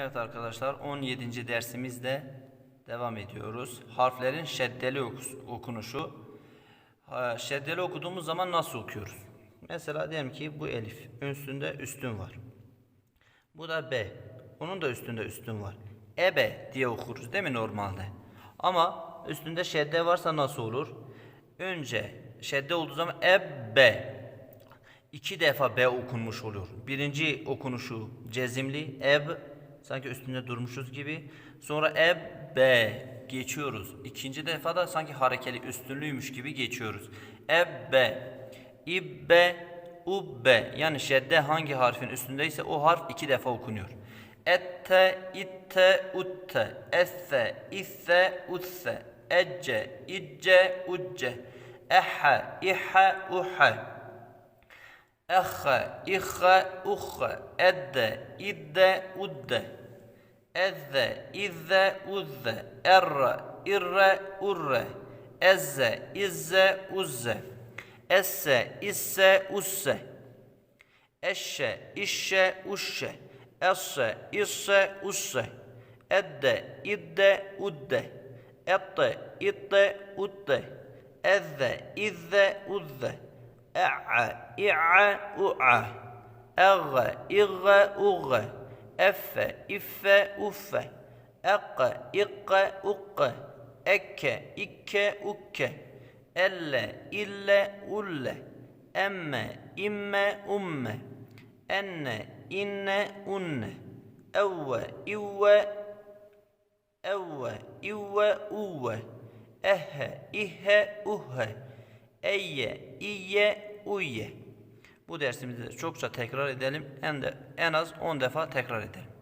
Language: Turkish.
Evet arkadaşlar 17. dersimizde devam ediyoruz. Harflerin şeddeli okunuşu. Şeddeli okuduğumuz zaman nasıl okuyoruz? Mesela diyelim ki bu elif üstünde üstün var. Bu da B. Onun da üstünde üstün var. Ebe diye okuruz değil mi normalde? Ama üstünde şedde varsa nasıl olur? Önce şedde olduğu zaman ebbe. İki defa B okunmuş oluyor. Birinci okunuşu cezimli eb sanki üstünde durmuşuz gibi. Sonra ebbe geçiyoruz. İkinci defa da sanki harekeli üstünlüymüş gibi geçiyoruz. Ebbe, ibbe, ubbe yani şedde hangi harfin üstündeyse o harf iki defa okunuyor. Ette, itte, utte, esse, isse, usse, ecce, icce, ucce, ehe, ihe, uhe. Ehe, ihe, uhe, edde, idde, udde. Ezze, izze, uzze. Erre, irre, urre. Ezze, izze, uzze. Esse, isse, usse. Eşşe, işşe, uşşe. Esse, isse, usse. Edde, idde, udde. Ette, itte, udde. Ezze, izze, uzze. E'e, i'e, u'e. E'e, i'e, u'e. أف إف أف أق إق أق. أك إك أك. ألا إلا أل. أما إم أم. أن إن أن. أو إو أو إو أو. أه إه أه. أي إي أي. Bu dersimizde çokça tekrar edelim. En de en az 10 defa tekrar edelim.